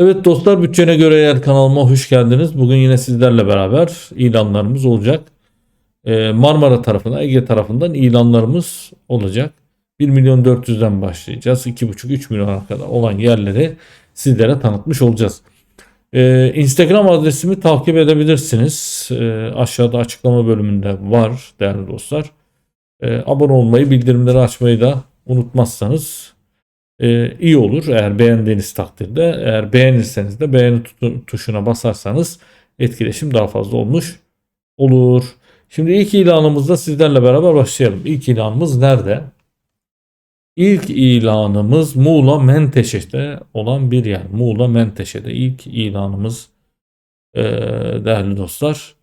Evet dostlar bütçene göre yer kanalıma hoş geldiniz. Bugün yine sizlerle beraber ilanlarımız olacak. Ee, Marmara tarafına, Ege tarafından ilanlarımız olacak. 1 milyon 400'den başlayacağız. 2,5-3 milyona kadar olan yerleri sizlere tanıtmış olacağız. Ee, Instagram adresimi takip edebilirsiniz. Ee, aşağıda açıklama bölümünde var değerli dostlar. Abone olmayı, bildirimleri açmayı da unutmazsanız e, iyi olur eğer beğendiğiniz takdirde. Eğer beğenirseniz de beğeni tuşuna basarsanız etkileşim daha fazla olmuş olur. Şimdi ilk ilanımızda sizlerle beraber başlayalım. İlk ilanımız nerede? İlk ilanımız Muğla Menteşe'de olan bir yer. Muğla Menteşe'de ilk ilanımız e, değerli dostlar.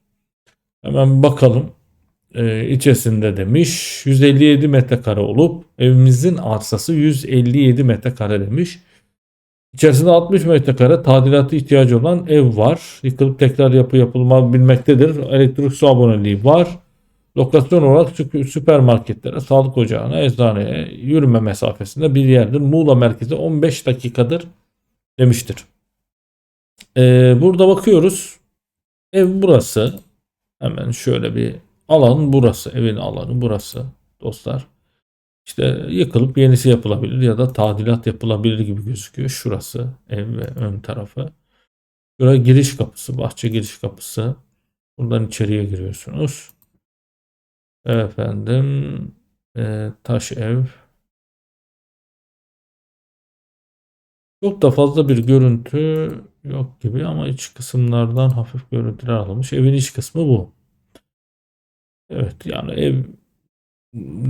Hemen bakalım e, içerisinde demiş 157 metrekare olup evimizin arsası 157 metrekare demiş. İçerisinde 60 metrekare tadilatı ihtiyacı olan ev var. Yıkılıp tekrar yapı yapılmabilmektedir. Elektrik su aboneliği var. Lokasyon olarak sü- süpermarketlere, sağlık ocağına, eczaneye yürüme mesafesinde bir yerdir. Muğla merkezi 15 dakikadır demiştir. Ee, burada bakıyoruz. Ev burası. Hemen şöyle bir alan burası. Evin alanı burası dostlar. İşte yıkılıp yenisi yapılabilir ya da tadilat yapılabilir gibi gözüküyor. Şurası ev ve ön tarafı. Şurada giriş kapısı, bahçe giriş kapısı. Buradan içeriye giriyorsunuz. Efendim e, taş ev. Çok da fazla bir görüntü yok gibi ama iç kısımlardan hafif görüntüler alınmış. Evin iç kısmı bu. Evet yani ev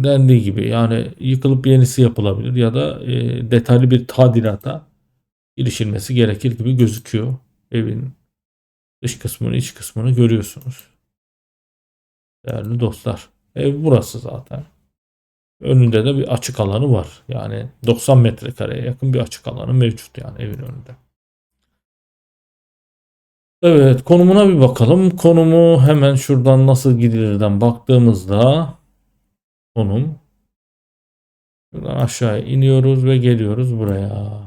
dendiği gibi yani yıkılıp yenisi yapılabilir ya da e, detaylı bir tadilata girişilmesi gerekir gibi gözüküyor. Evin dış kısmını iç kısmını görüyorsunuz. Değerli dostlar. Ev burası zaten. Önünde de bir açık alanı var. Yani 90 metrekareye yakın bir açık alanı mevcut yani evin önünde. Evet konumuna bir bakalım. Konumu hemen şuradan nasıl gidilirden baktığımızda konum şuradan aşağı iniyoruz ve geliyoruz buraya.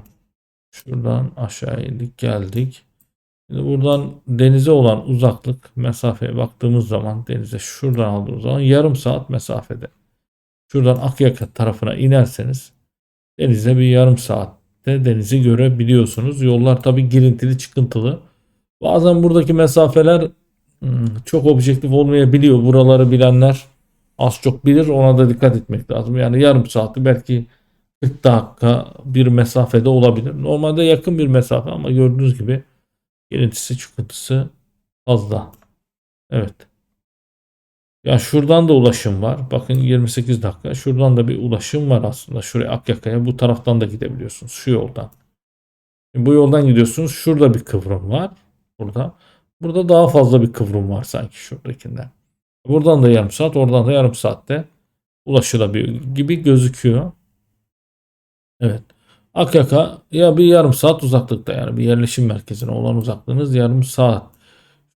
Şuradan aşağı indik geldik. Şimdi buradan denize olan uzaklık mesafeye baktığımız zaman denize şuradan aldığımız zaman yarım saat mesafede. Şuradan Akyaka tarafına inerseniz denize bir yarım saatte denizi görebiliyorsunuz. Yollar tabi girintili çıkıntılı. Bazen buradaki mesafeler hmm, çok objektif olmayabiliyor. Buraları bilenler az çok bilir. Ona da dikkat etmek lazım. Yani yarım saati belki 40 dakika bir mesafede olabilir. Normalde yakın bir mesafe ama gördüğünüz gibi girintisi çıkıntısı fazla. Evet. Ya şuradan da ulaşım var. Bakın 28 dakika. Şuradan da bir ulaşım var aslında. Şuraya Akyaka'ya bu taraftan da gidebiliyorsunuz. Şu yoldan. Bu yoldan gidiyorsunuz. Şurada bir kıvrım var. Burada. Burada daha fazla bir kıvrım var sanki şuradakinden. Buradan da yarım saat, oradan da yarım saatte ulaşılabilir gibi gözüküyor. Evet. Akyaka ya bir yarım saat uzaklıkta yani bir yerleşim merkezine olan uzaklığınız yarım saat.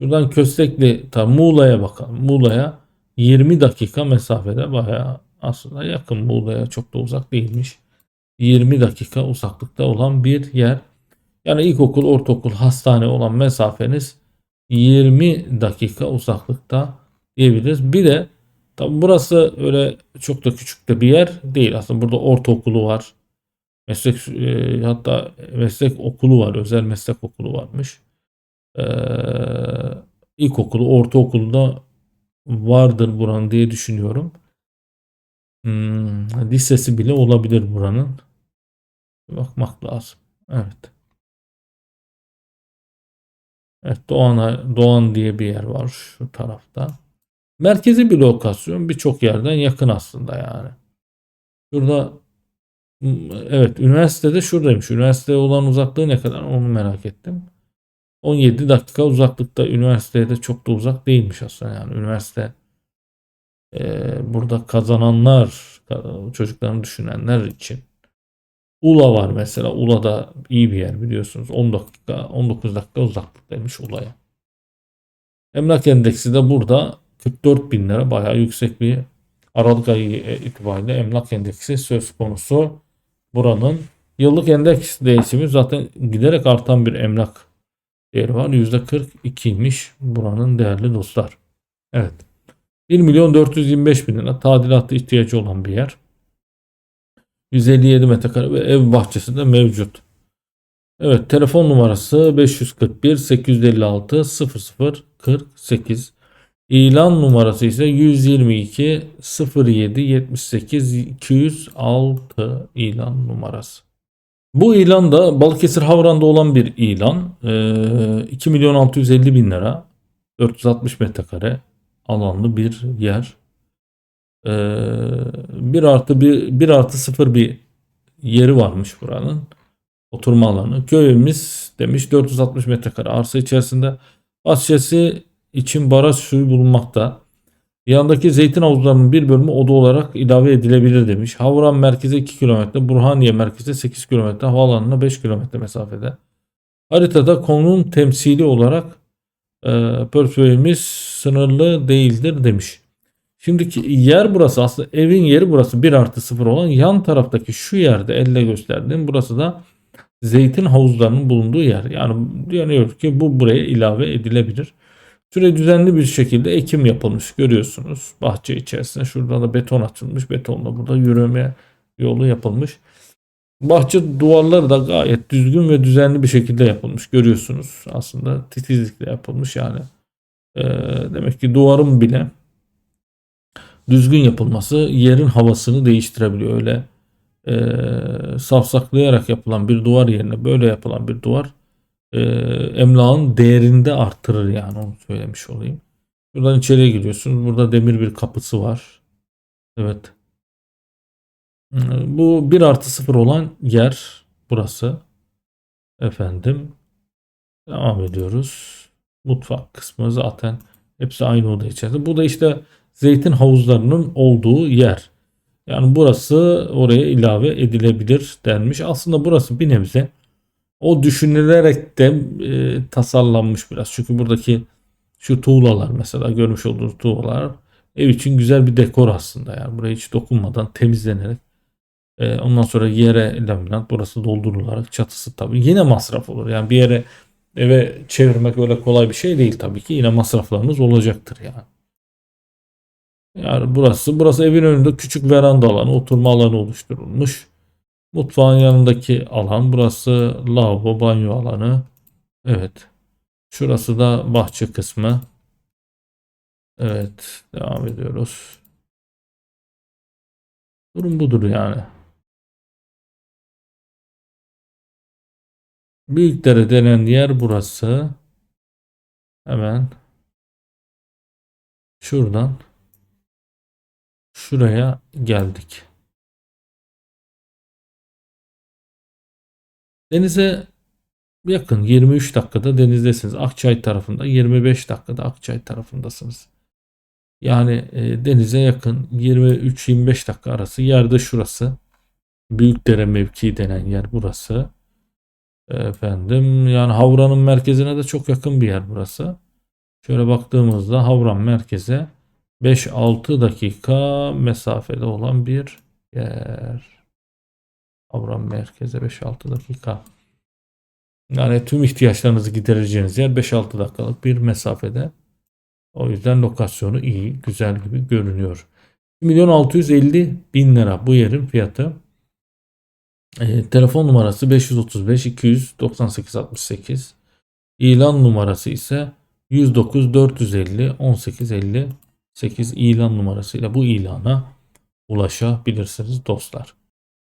Şuradan Köstekli ta Muğla'ya bakalım. Muğla'ya 20 dakika mesafede bayağı aslında yakın Muğla'ya çok da uzak değilmiş. 20 dakika uzaklıkta olan bir yer. Yani ilkokul, ortaokul, hastane olan mesafeniz 20 dakika uzaklıkta diyebiliriz. Bir de tabi burası öyle çok da küçük de bir yer değil. Aslında burada ortaokulu var. Meslek e, hatta meslek okulu var. Özel meslek okulu varmış. Ee, ilkokulu, ortaokulu da vardır buranın diye düşünüyorum. Hmm, lisesi bile olabilir buranın. Bakmak lazım. Evet. Evet Doğan, Doğan diye bir yer var şu tarafta. Merkezi bir lokasyon birçok yerden yakın aslında yani. Şurada evet üniversitede şuradaymış. Üniversiteye olan uzaklığı ne kadar onu merak ettim. 17 dakika uzaklıkta üniversiteye de çok da uzak değilmiş aslında yani üniversite e, burada kazananlar çocuklarını düşünenler için Ula var mesela. Ula da iyi bir yer biliyorsunuz. 10 dakika 19 dakika uzaklıktaymış Ula'ya. Emlak endeksi de burada 44 bin lira bayağı yüksek bir Aralık ayı itibariyle emlak endeksi söz konusu buranın Yıllık endeks değişimi zaten giderek artan bir emlak değeri var. %42'ymiş buranın değerli dostlar. Evet. 1 milyon 425 bin lira tadilatı ihtiyacı olan bir yer. 157 metrekare ve ev bahçesi de mevcut. Evet telefon numarası 541 856 00 48. İlan numarası ise 122 07 78 206 ilan numarası. Bu ilan da Balıkesir Havran'da olan bir ilan. Ee, 2 milyon 650 bin lira. 460 metrekare alanlı bir yer. Ee, 1 artı 1, 1 artı 0 bir yeri varmış buranın. Oturma alanı. Köyümüz demiş 460 metrekare arsa içerisinde bahçesi için baraj suyu bulunmakta. Yanındaki zeytin havuzlarının bir bölümü oda olarak ilave edilebilir demiş. Havran merkeze 2 km, Burhaniye merkeze 8 km, havaalanına 5 km mesafede. Haritada konum temsili olarak e, sınırlı değildir demiş. Şimdiki yer burası aslında evin yeri burası 1 artı 0 olan yan taraftaki şu yerde elle gösterdiğim burası da zeytin havuzlarının bulunduğu yer. Yani diyor ki bu buraya ilave edilebilir. Süre düzenli bir şekilde ekim yapılmış görüyorsunuz. Bahçe içerisinde şurada da beton atılmış. Betonla burada yürüme yolu yapılmış. Bahçe duvarları da gayet düzgün ve düzenli bir şekilde yapılmış. Görüyorsunuz aslında titizlikle yapılmış yani. Ee, demek ki duvarın bile düzgün yapılması yerin havasını değiştirebiliyor. Öyle e, safsaklayarak yapılan bir duvar yerine böyle yapılan bir duvar e, emlakın değerinde arttırır yani onu söylemiş olayım. Buradan içeriye giriyorsunuz. Burada demir bir kapısı var. Evet. Bu 1 artı 0 olan yer burası. Efendim. Devam ediyoruz. Mutfak kısmı zaten hepsi aynı oda içerisinde. Bu da işte zeytin havuzlarının olduğu yer. Yani burası oraya ilave edilebilir denmiş. Aslında burası bir nebze o düşünülerek de e, tasarlanmış biraz. Çünkü buradaki şu tuğlalar mesela görmüş olduğunuz tuğlalar ev için güzel bir dekor aslında. Yani buraya hiç dokunmadan temizlenerek e, ondan sonra yere laminat burası doldurularak çatısı tabii yine masraf olur. Yani bir yere eve çevirmek öyle kolay bir şey değil tabii ki. Yine masraflarınız olacaktır yani. Yani burası burası evin önünde küçük veranda alanı, oturma alanı oluşturulmuş. Mutfağın yanındaki alan. Burası lavabo, banyo alanı. Evet. Şurası da bahçe kısmı. Evet. Devam ediyoruz. Durum budur yani. Büyükdere denen yer burası. Hemen şuradan şuraya geldik. Denize yakın 23 dakikada denizdesiniz. Akçay tarafında 25 dakikada Akçay tarafındasınız. Yani e, denize yakın 23-25 dakika arası yerde şurası. Büyükdere mevkii denen yer burası. Efendim yani Havran'ın merkezine de çok yakın bir yer burası. Şöyle baktığımızda Havran merkeze 5-6 dakika mesafede olan bir yer. Avram merkeze 5-6 dakika. Yani tüm ihtiyaçlarınızı gidereceğiniz yer 5-6 dakikalık bir mesafede. O yüzden lokasyonu iyi, güzel gibi görünüyor. 1 milyon 650 bin lira bu yerin fiyatı. E, telefon numarası 535 298 68. İlan numarası ise 109 450 18 58 ilan numarasıyla bu ilana ulaşabilirsiniz dostlar.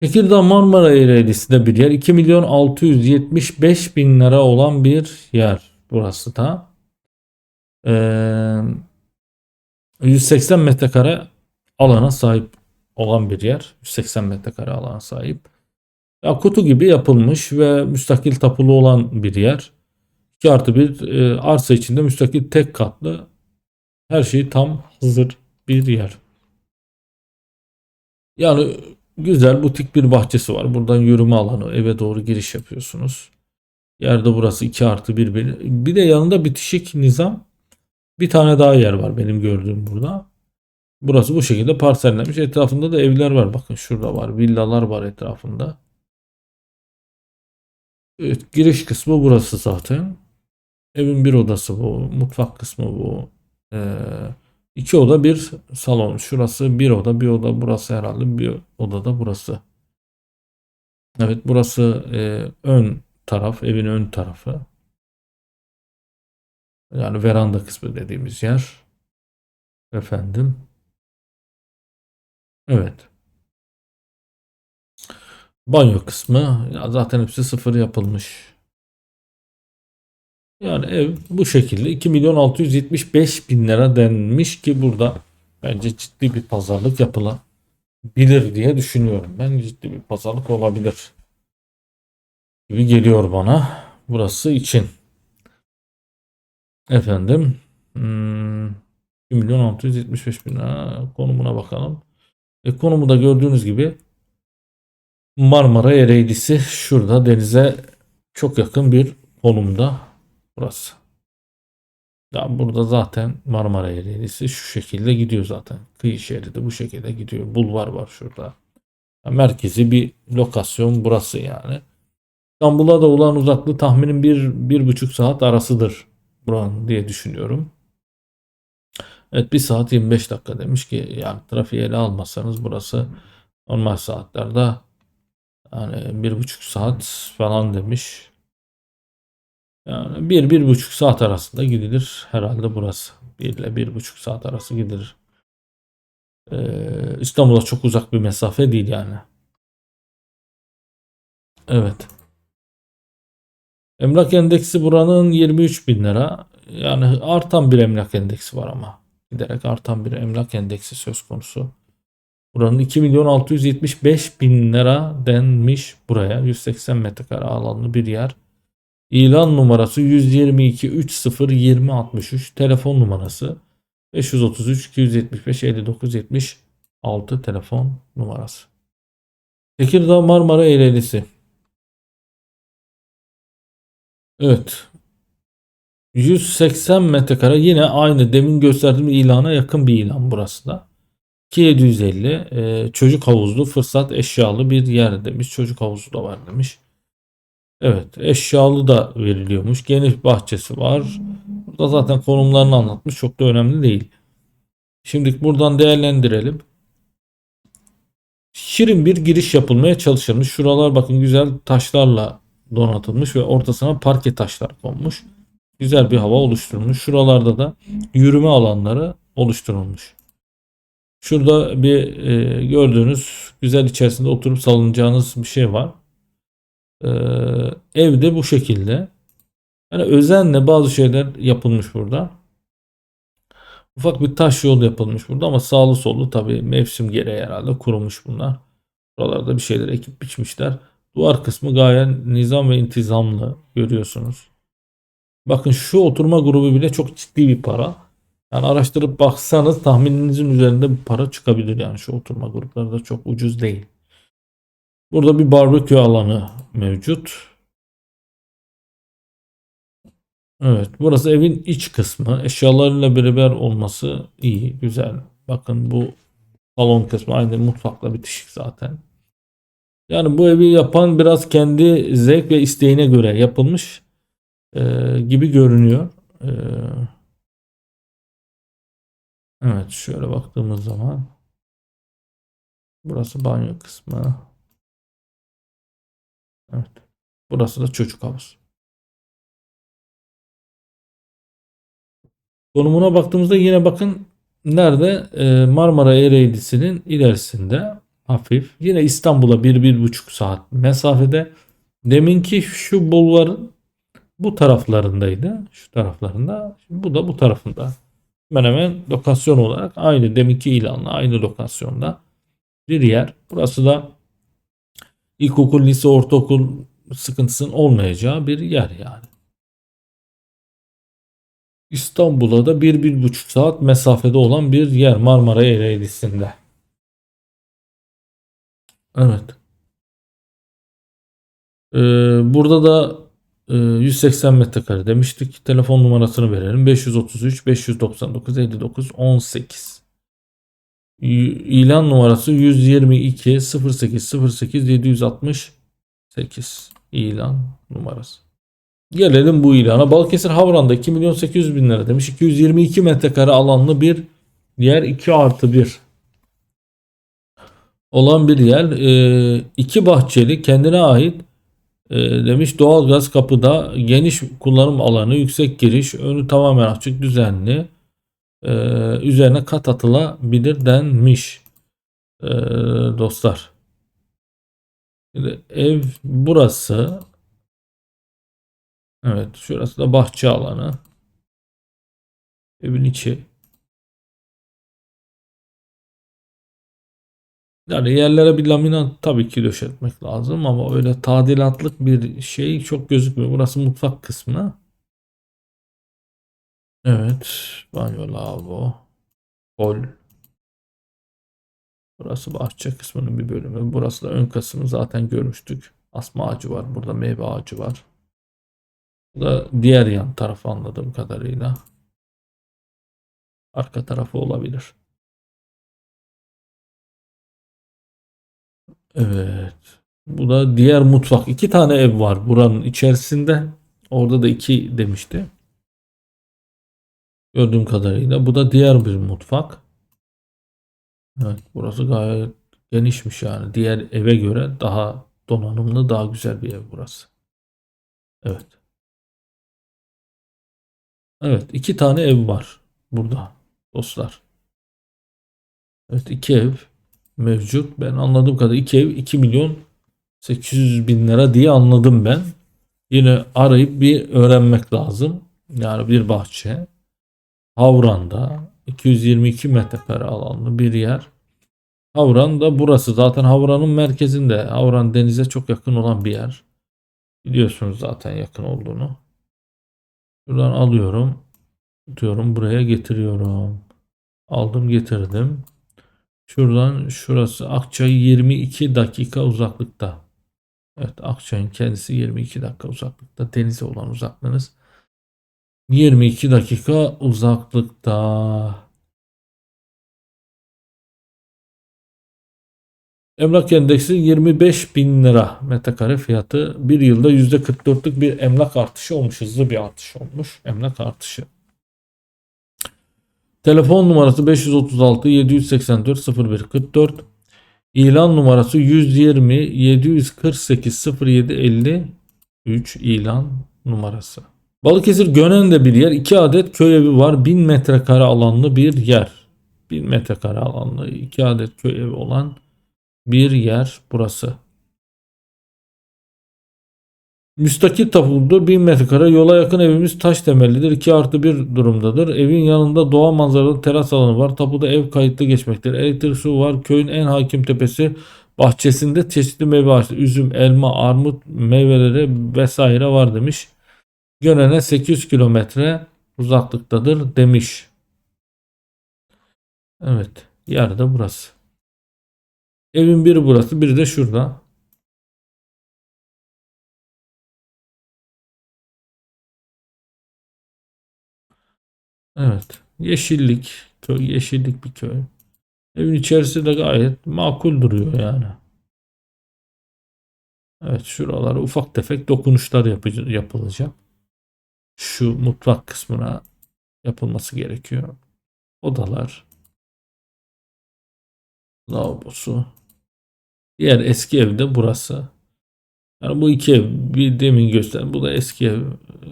Tekirdağ Marmara Eğrelisi'de bir yer. 2 milyon 675 bin lira olan bir yer burası da. Ee, 180 metrekare alana sahip olan bir yer. 180 metrekare alana sahip. Ya kutu gibi yapılmış ve müstakil tapulu olan bir yer. 2 artı bir e, arsa içinde müstakil tek katlı her şey tam hazır bir yer. Yani Güzel butik bir bahçesi var. Buradan yürüme alanı eve doğru giriş yapıyorsunuz. Yerde burası 2 artı 1 bir. Bir de yanında bitişik nizam. Bir tane daha yer var benim gördüğüm burada. Burası bu şekilde parsellenmiş. Etrafında da evler var. Bakın şurada var. Villalar var etrafında. Evet, giriş kısmı burası zaten. Evin bir odası bu. Mutfak kısmı bu. Ee, iki oda bir salon. Şurası bir oda bir oda. Burası herhalde bir oda da burası. Evet burası e, ön taraf. Evin ön tarafı. Yani veranda kısmı dediğimiz yer. Efendim. Evet. Banyo kısmı ya zaten hepsi sıfır yapılmış. Yani ev bu şekilde 2 milyon 675 bin lira denmiş ki burada bence ciddi bir pazarlık yapılabilir diye düşünüyorum. Ben ciddi bir pazarlık olabilir gibi geliyor bana burası için. Efendim hmm, 2 milyon 675 bin lira konumuna bakalım. E, konumu da gördüğünüz gibi Marmara Ereğlisi şurada denize çok yakın bir konumda burası. Ya burada zaten Marmara Ereğlisi şu şekilde gidiyor zaten. Kıyı şeridi bu şekilde gidiyor. Bulvar var şurada. Ya merkezi bir lokasyon burası yani. İstanbul'a da olan uzaklığı tahminim bir, bir buçuk saat arasıdır buranın diye düşünüyorum. Evet 1 saat 25 dakika demiş ki yani trafiği ele almazsanız burası normal saatlerde yani bir buçuk saat falan demiş. Yani bir, bir buçuk saat arasında gidilir herhalde burası. Bir ile bir buçuk saat arası gidilir. Ee, İstanbul'a çok uzak bir mesafe değil yani. Evet. Emlak endeksi buranın 23 bin lira. Yani artan bir emlak endeksi var ama. Giderek artan bir emlak endeksi söz konusu. Buranın 2 milyon 675 bin lira denmiş buraya. 180 metrekare alanlı bir yer. İlan numarası 122 30 20 63. Telefon numarası 533 275 59 76 telefon numarası. Tekirdağ Marmara Ereğlisi. Evet. 180 metrekare yine aynı demin gösterdiğim ilana yakın bir ilan burası da. 2750 e, çocuk havuzlu fırsat eşyalı bir yer demiş. Çocuk havuzu da var demiş. Evet eşyalı da veriliyormuş. Geniş bahçesi var. Burada zaten konumlarını anlatmış. Çok da önemli değil. Şimdi buradan değerlendirelim. Şirin bir giriş yapılmaya çalışılmış. Şuralar bakın güzel taşlarla donatılmış ve ortasına parke taşlar konmuş. Güzel bir hava oluşturulmuş. Şuralarda da yürüme alanları oluşturulmuş. Şurada bir e, gördüğünüz güzel içerisinde oturup salınacağınız bir şey var. E, evde bu şekilde. Yani özenle bazı şeyler yapılmış burada. Ufak bir taş yol yapılmış burada ama sağlı sollu tabi mevsim gereği herhalde kurumuş bunlar. Buralarda bir şeyler ekip biçmişler. Duvar kısmı gayet nizam ve intizamlı görüyorsunuz. Bakın şu oturma grubu bile çok ciddi bir para. Yani araştırıp baksanız tahmininizin üzerinde bir para çıkabilir yani şu oturma grupları da çok ucuz değil. Burada bir barbekü alanı mevcut. Evet burası evin iç kısmı. Eşyalarıyla beraber olması iyi güzel. Bakın bu salon kısmı aynı mutfakla bitişik zaten. Yani bu evi yapan biraz kendi zevk ve isteğine göre yapılmış e, gibi görünüyor. E, evet şöyle baktığımız zaman burası banyo kısmı. Evet. Burası da çocuk havuzu. Konumuna baktığımızda yine bakın nerede e, Marmara Ereğlisi'nin ilerisinde hafif. Yine İstanbul'a bir, bir buçuk saat mesafede. Deminki şu bulvarın bu taraflarındaydı. Şu taraflarında. Şimdi bu da bu tarafında. Hemen hemen lokasyon olarak aynı deminki ilanla aynı lokasyonda bir yer. Burası da ilkokul, lise, ortaokul sıkıntısının olmayacağı bir yer yani. İstanbul'a da bir, bir buçuk saat mesafede olan bir yer Marmara Ereğlisi'nde. Evet. Ee, burada da e, 180 metrekare demiştik. Telefon numarasını verelim. 533 599 59 18. İlan numarası 122 08 08 768. İlan numarası. Gelelim bu ilana. Balıkesir Havran'da 2 milyon 800 bin lira demiş. 222 metrekare alanlı bir yer 2 artı 1 olan bir yer. Ee, iki bahçeli kendine ait e, demiş doğalgaz kapıda geniş kullanım alanı yüksek giriş önü tamamen açık düzenli Ee, üzerine kat atılabilir denmiş Ee, dostlar. Şimdi ev burası. Evet şurası da bahçe alanı. Evin içi. Yani yerlere bir laminat tabii ki döşetmek lazım ama öyle tadilatlık bir şey çok gözükmüyor. Burası mutfak kısmı. Evet. Banyo lavabo. Hol. Burası bahçe kısmının bir bölümü. Burası da ön kısmı zaten görmüştük. Asma ağacı var. Burada meyve ağacı var. Bu da diğer yan tarafı anladığım kadarıyla. Arka tarafı olabilir. Evet. Bu da diğer mutfak. İki tane ev var buranın içerisinde. Orada da iki demişti. Gördüğüm kadarıyla. Bu da diğer bir mutfak. Evet, burası gayet genişmiş yani. Diğer eve göre daha donanımlı, daha güzel bir ev burası. Evet. Evet, iki tane ev var burada dostlar. Evet, iki ev mevcut. Ben anladığım kadarıyla iki ev 2 milyon 800 bin lira diye anladım ben. Yine arayıp bir öğrenmek lazım. Yani bir bahçe. Havran'da 222 metrekare alanlı bir yer. Havran da burası. Zaten Havran'ın merkezinde. Havran denize çok yakın olan bir yer. Biliyorsunuz zaten yakın olduğunu. Buradan alıyorum. Tutuyorum buraya getiriyorum. Aldım getirdim. Şuradan şurası Akçay 22 dakika uzaklıkta. Evet Akçay'ın kendisi 22 dakika uzaklıkta. Denize olan uzaklığınız 22 dakika uzaklıkta. Emlak endeksi 25 bin lira metrekare fiyatı. Bir yılda %44'lük bir emlak artışı olmuş. Hızlı bir artış olmuş. Emlak artışı. Telefon numarası 536 784 01 44. İlan numarası 120 748 07 53 ilan numarası. Balıkesir Gönen'de bir yer. 2 adet köy evi var. 1000 metrekare alanlı bir yer. 1000 metrekare alanlı 2 adet köy evi olan bir yer burası. Müstakil tapudur. 1000 metrekare yola yakın evimiz taş temellidir. 2 artı 1 durumdadır. Evin yanında doğa manzaralı teras alanı var. Tapuda ev kayıtlı geçmektedir. Elektrik su var. Köyün en hakim tepesi bahçesinde çeşitli meyve ağaçları, üzüm, elma, armut meyveleri vesaire var demiş. Gönen'e 800 kilometre uzaklıktadır demiş. Evet. Yer de burası. Evin biri burası, biri de şurada. Evet. Yeşillik. Köy, yeşillik bir köy. Evin içerisi de gayet makul duruyor yani. Evet şuralara ufak tefek dokunuşlar yapı- yapılacak. Şu mutfak kısmına yapılması gerekiyor. Odalar. Lavabosu. Diğer eski evde burası. Yani bu iki ev bir demin gösterdim. Bu da eski ev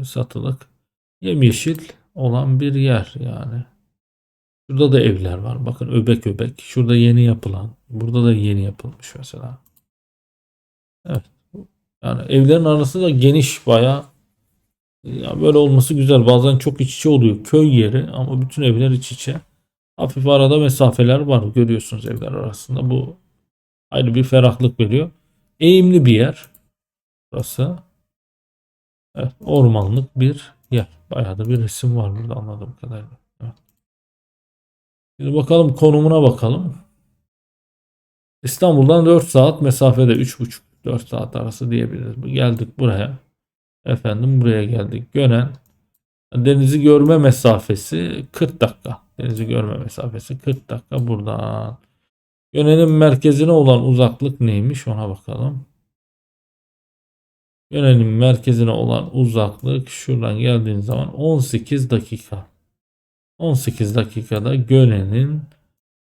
satılık. Yemyeşil olan bir yer yani. Şurada da evler var. Bakın öbek öbek. Şurada yeni yapılan. Burada da yeni yapılmış mesela. Evet. Yani evlerin arası da geniş baya. Ya böyle olması güzel. Bazen çok iç içe oluyor. Köy yeri ama bütün evler iç içe. Hafif arada mesafeler var. Görüyorsunuz evler arasında. Bu ayrı bir ferahlık veriyor. Eğimli bir yer. Burası. Evet, ormanlık bir yer. Bayağı da bir resim var burada anladığım kadarıyla. Evet. Şimdi bakalım konumuna bakalım. İstanbul'dan 4 saat mesafede 3,5-4 saat arası diyebiliriz. Geldik buraya. Efendim buraya geldik. Gönen denizi görme mesafesi 40 dakika. Denizi görme mesafesi 40 dakika buradan. Gönen'in merkezine olan uzaklık neymiş ona bakalım. Yönelim merkezine olan uzaklık şuradan geldiğiniz zaman 18 dakika. 18 dakikada Gölen'in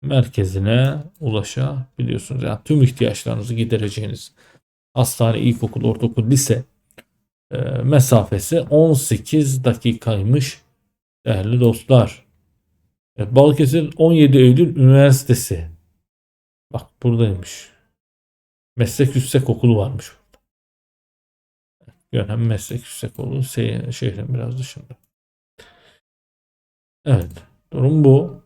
merkezine ulaşabiliyorsunuz. Yani tüm ihtiyaçlarınızı gidereceğiniz hastane, ilkokul, ortaokul, lise e, mesafesi 18 dakikaymış değerli dostlar. Evet, Balıkesir 17 Eylül Üniversitesi. Bak buradaymış. Meslek Yüksek Okulu varmış. Gönen Meslek Yüksek Okulu se- şehrin biraz dışında. Evet. Durum bu.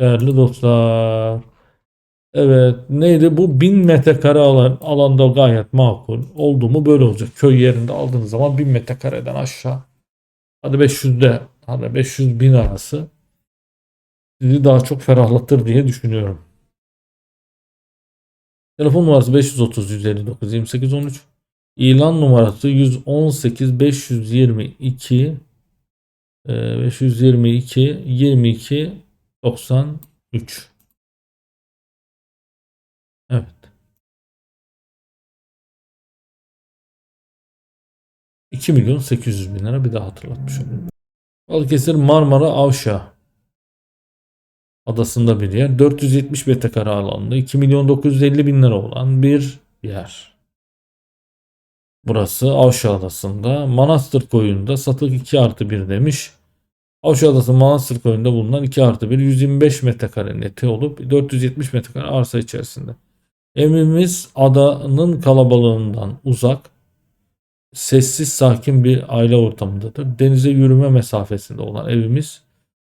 Değerli dostlar. Evet. Neydi bu? 1000 metrekare alan, alanda gayet makul. Oldu mu böyle olacak. Köy yerinde aldığınız zaman 1000 metrekareden aşağı. Hadi 500'de hadi 500 bin arası sizi daha çok ferahlatır diye düşünüyorum. Telefon numarası 530 159 28 13. İlan numarası 118 522 e, 522 22 93. 2 milyon 800 bin lira bir daha hatırlatmış olayım. Balıkesir Marmara Avşa adasında bir yer. 470 metrekare alanlı 2 milyon 950 bin lira olan bir yer. Burası Avşa Adası'nda Manastır Koyu'nda satılık 2 artı 1 demiş. Avşa Adası Manastır Koyu'nda bulunan 2 artı 1 125 metrekare neti olup 470 metrekare arsa içerisinde. Evimiz adanın kalabalığından uzak sessiz sakin bir aile ortamındadır. Denize yürüme mesafesinde olan evimiz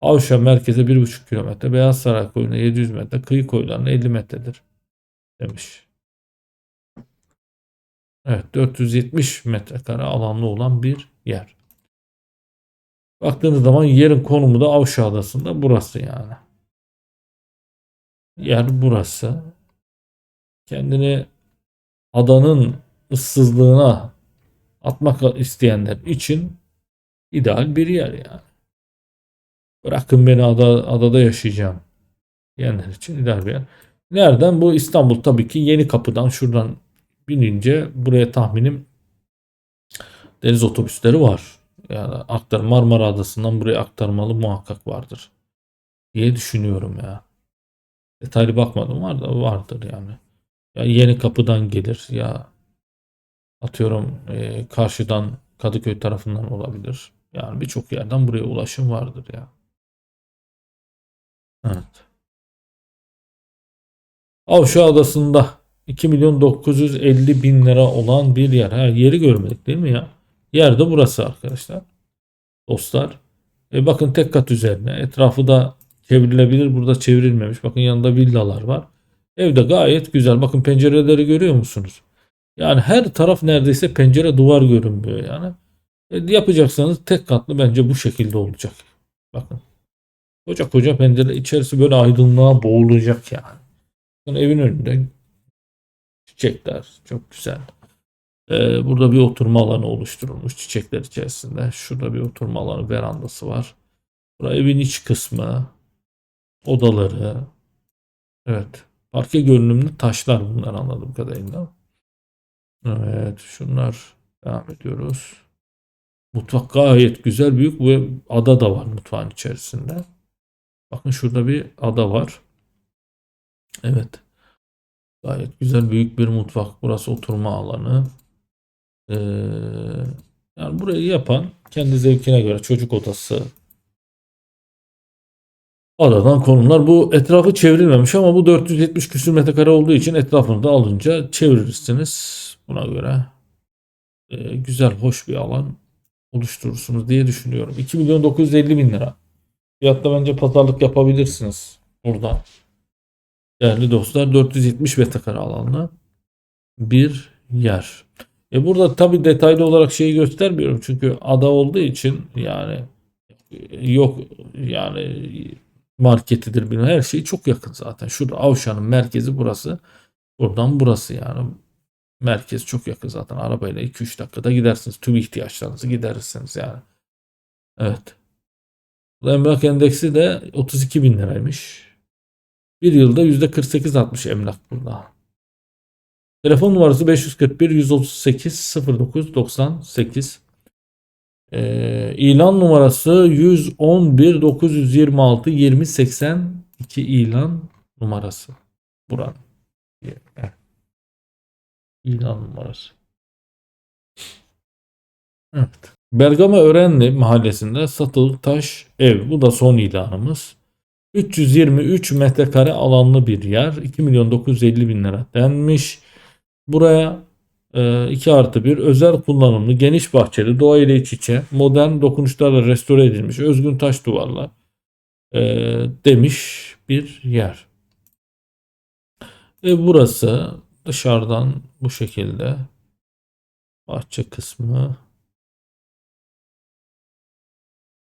Avşa merkeze 1,5 kilometre, Beyaz Saray koyuna 700 metre, kıyı koylarına 50 metredir demiş. Evet 470 metrekare alanlı olan bir yer. Baktığınız zaman yerin konumu da Avşa Adası'nda burası yani. Yer burası. Kendini adanın ıssızlığına atmak isteyenler için ideal bir yer yani. Bırakın beni ada, adada yaşayacağım diyenler için ideal bir yer. Nereden? Bu İstanbul tabii ki yeni kapıdan şuradan binince buraya tahminim deniz otobüsleri var. Yani aktar Marmara Adası'ndan buraya aktarmalı muhakkak vardır diye düşünüyorum ya. Detaylı bakmadım var da vardır yani. Ya yeni kapıdan gelir ya atıyorum e, karşıdan Kadıköy tarafından olabilir. Yani birçok yerden buraya ulaşım vardır ya. Evet. Avşa Adası'nda 2 milyon 950 bin lira olan bir yer. Ha, yeri görmedik değil mi ya? Yer de burası arkadaşlar. Dostlar. E bakın tek kat üzerine. Etrafı da çevrilebilir. Burada çevrilmemiş. Bakın yanında villalar var. Evde gayet güzel. Bakın pencereleri görüyor musunuz? Yani her taraf neredeyse pencere duvar görünmüyor yani. E, yapacaksanız tek katlı bence bu şekilde olacak. Bakın. Koca koca pencere içerisi böyle aydınlığa boğulacak yani. Bakın evin önünde çiçekler çok güzel. Ee, burada bir oturma alanı oluşturulmuş çiçekler içerisinde. Şurada bir oturma alanı verandası var. Burası evin iç kısmı. Odaları. Evet. Parke görünümlü taşlar bunlar anladığım kadarıyla. Evet. Şunlar devam ediyoruz. Mutfak gayet güzel. Büyük ve ada da var mutfağın içerisinde. Bakın şurada bir ada var. Evet. Gayet güzel büyük bir mutfak. Burası oturma alanı. Ee, yani burayı yapan kendi zevkine göre çocuk odası aradan konumlar. Bu etrafı çevrilmemiş ama bu 470 küsür metrekare olduğu için etrafını da alınca çevirirsiniz. Buna göre e, güzel, hoş bir alan oluşturursunuz diye düşünüyorum. 2 milyon 950 bin lira. Fiyatta bence pazarlık yapabilirsiniz burada. Değerli dostlar 470 metrekare alanlı bir yer. E burada tabi detaylı olarak şeyi göstermiyorum çünkü ada olduğu için yani yok yani marketidir bilmem her şey çok yakın zaten. Şurada Avşa'nın merkezi burası. Buradan burası yani. Merkez çok yakın zaten. Arabayla 2-3 dakikada gidersiniz. Tüm ihtiyaçlarınızı giderirsiniz yani. Evet. Emlak endeksi de 32 bin liraymış. Bir yılda %48 artmış emlak burada. Telefon numarası 541 138 09 98. Ee, ilan numarası 111 926 20 82 ilan numarası. Buranın. Evet. İlan numarası. Evet. Bergama Örenli mahallesinde satılık taş ev. Bu da son ilanımız. 323 metrekare alanlı bir yer. 2 milyon 950 bin lira denmiş. Buraya 2 artı 1 özel kullanımlı geniş bahçeli doğa ile iç içe modern dokunuşlarla restore edilmiş özgün taş duvarlar e, demiş bir yer. Ve burası dışarıdan bu şekilde bahçe kısmı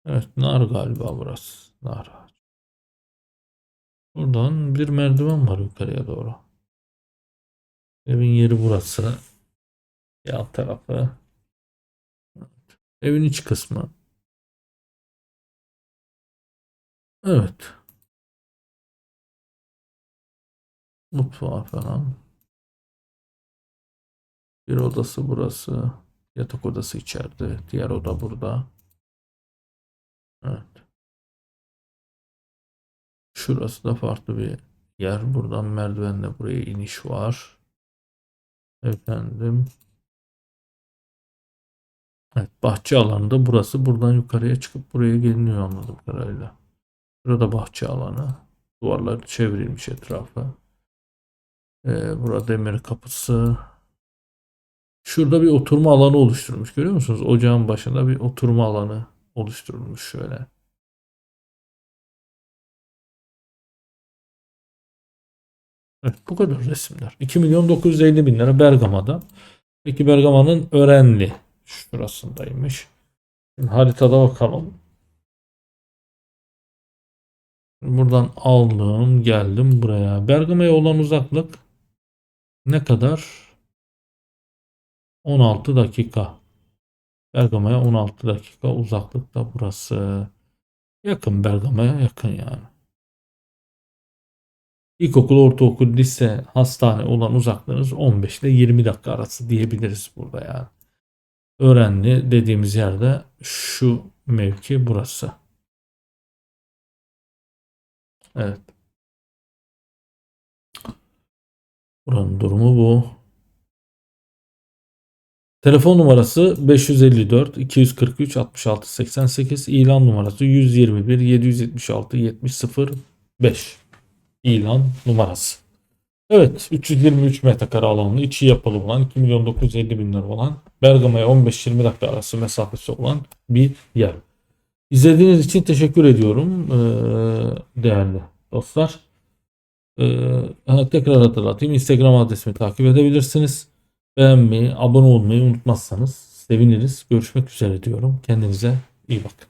Evet nar galiba burası. Nar. Buradan bir merdiven var yukarıya doğru. Evin yeri burası. Yan tarafı. Evin iç kısmı. Evet. Mutfağı falan. Bir odası burası. Yatak odası içeride. Diğer oda burada. Evet. Şurası da farklı bir yer. Buradan merdivenle buraya iniş var. Efendim. Evet, bahçe alanında burası. Buradan yukarıya çıkıp buraya geliniyor anladığım kadarıyla. Burada bahçe alanı. Duvarlar çevrilmiş etrafı. Ee, burada demir kapısı. Şurada bir oturma alanı oluşturmuş. Görüyor musunuz? Ocağın başında bir oturma alanı oluşturulmuş şöyle. Evet, bu kadar resimler. 2 milyon 950 bin lira Bergama'da. Peki Bergama'nın Örenli şurasındaymış. Şimdi haritada bakalım. Buradan aldım, geldim buraya. Bergama'ya olan uzaklık ne kadar? 16 dakika. Bergama'ya 16 dakika uzaklıkta burası. Yakın Bergama'ya yakın yani. İlkokul, ortaokul, lise, hastane olan uzaklığınız 15 ile 20 dakika arası diyebiliriz burada yani. Öğrenli dediğimiz yerde şu mevki burası. Evet. Buranın durumu bu. Telefon numarası 554 243 66 88 ilan numarası 121 776 70 05 ilan numarası. Evet 323 metrekare alanlı içi yapılı olan 2 milyon 950 bin lira olan Bergama'ya 15-20 dakika arası mesafesi olan bir yer. İzlediğiniz için teşekkür ediyorum ee, değerli dostlar. Ee, tekrar hatırlatayım Instagram adresimi takip edebilirsiniz. Beğenmeyi, abone olmayı unutmazsanız seviniriz. Görüşmek üzere diyorum. Kendinize iyi bakın.